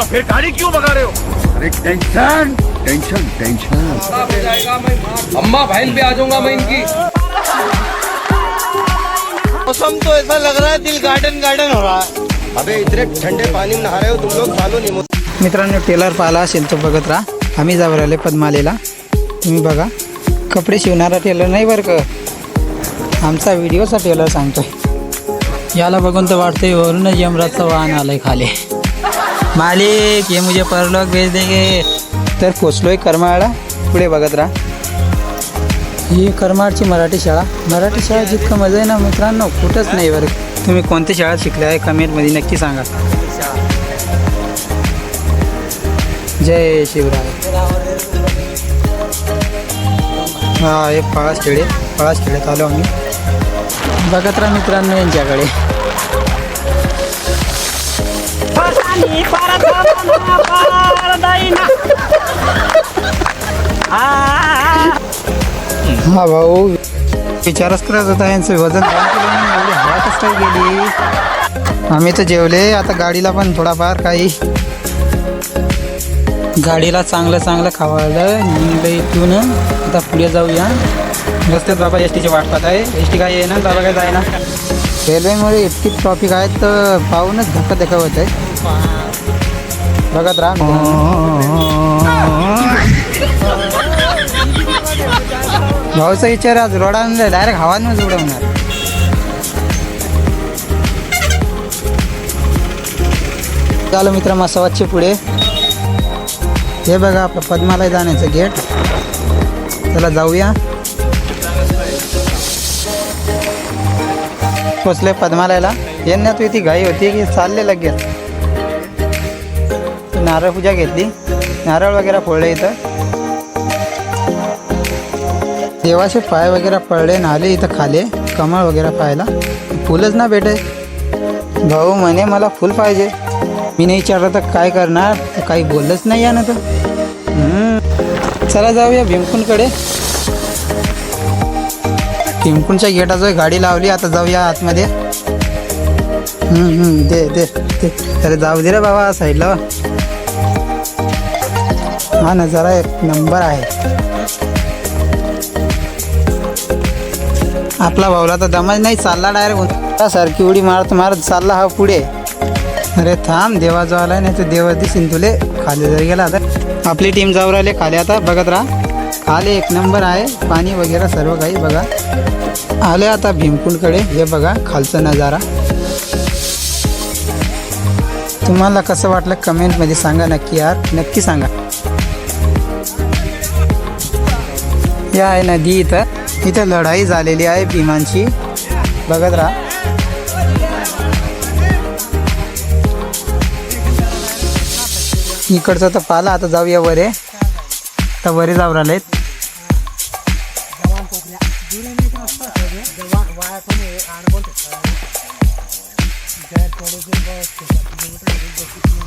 तो फिर गाड़ी क्यों भगा रहे हो? अरे टेंशन टेंशन टेंशन। अम्मा बहन पे आ जाऊंगा मैं इनकी। मौसम तो ऐसा लग रहा है दिल गार्डन गार्डन हो रहा है। अबे इतने ठंडे पानी में नहा रहे हो तुम लोग सालो नहीं मित्रांनो टेलर पाहिला असेल तो बघत राहा. आम्ही जाऊ राहिले पद्मालेला. तुम्ही बघा कपडे शिवणारा टेलर नाही बरं का? आमचा व्हिडिओचा टेलर सांगतोय. याला बघून तर वाटतंय वरूनच यमराजचं वाहन आलंय खाली. मालिक ये मुझे परलोक भेज देंगे। तर पोचलोय करमाळा पुढे बघत राहा. ही करमाळची मराठी शाळा. मराठी शाळा जितकं मजा आहे ना मित्रांनो कुठंच नाही बरं. तुम्ही कोणत्या शाळेत शिकले आहे कमेंटमध्ये नक्की सांगा. जय शिवराय. हा हे पळास खेळे पळास खेळत आलो आम्ही. बघत राहा मित्रांनो यांच्याकडे. हा भाऊ विचारच करत होता यांचं वजन दोन किलो एवढी हवा कसं काय गेली आम्ही तर जेवले आता गाडीला पण थोडाफार काही. गाडीला चांगलं चांगलं खावायला निघलं इथून. आता पुढे जाऊया. रस्त्यात बाबा एस टीची वाट पाहत आहे. एस टी काय आहे ना? बाबा काय जायना? रेल्वेमुळे इतकी ट्रॉफिक आहे तर पाहूनच धक्का धक्का होत आहे बघत राहा. भाऊचा विचार आज रोडाने डायरेक्ट हवानच उडवणार. चालू मित्र मसावाचे पुढे. हे बघा आपलं पद्मालय जाण्याचं गेट. चला जाऊया. पोचले पद्मालयाला. यांना तू इथे घाई होती की चालले लगेच. नारळ पूजा घेतली. नारळ वगैरे फोडले इथं. देवाचे पाय वगैरे पडले नाले इथं खाले कमळ वगैरे पाहायला. फुलच ना भेटे भाऊ म्हणे मला फुल पाहिजे. मी नाही विचारलं तर काय करणार? तर काही बोललंच नाही आहे ना तर चला जाऊया भीमकुंडकडे. भीमकुंडच्या गेटाजवळ गाडी लावली आता जाऊया आतमध्ये. दे दे दे. अरे जाऊ दे रे बाबा साईडला हा नजारा एक नंबर आहे. आपला भाऊला तर दमच नाही चालला डायरेक्ट सारखी उडी मारत मारत चालला हा पुढे. अरे थांब देवा जो आला नाही तर देवा दिसेन तुले. खाली जर गेला आता. आपली टीम जाऊ राहिले खाली आता बघत राहा. आले एक नंबर आहे. पाणी वगैरे सर्व काही बघा. आले आता भीमकुंडकडे. हे बघा खालचा नजारा. तुम्हाला कसं वाटलं कमेंटमध्ये सांगा नक्की यार. नक्की सांगा. या आहे नदी इथं. इथं लढाई झालेली आहे भीमांची. बघत राहा. इकडचं तर पाला आता जाऊया वरे. तर वरे जाऊ राहिलेत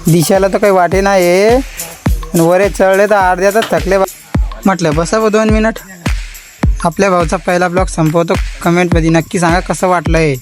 दिशाला तर काही वाटे नाही वरे चढले तर अर्ध्यातच थकले म्हटलं बसा दोन मिनिट. आपल्या भाऊचा पहिला ब्लॉग संपवतो. कमेंटमध्ये नक्की सांगा कसं वाटलं आहे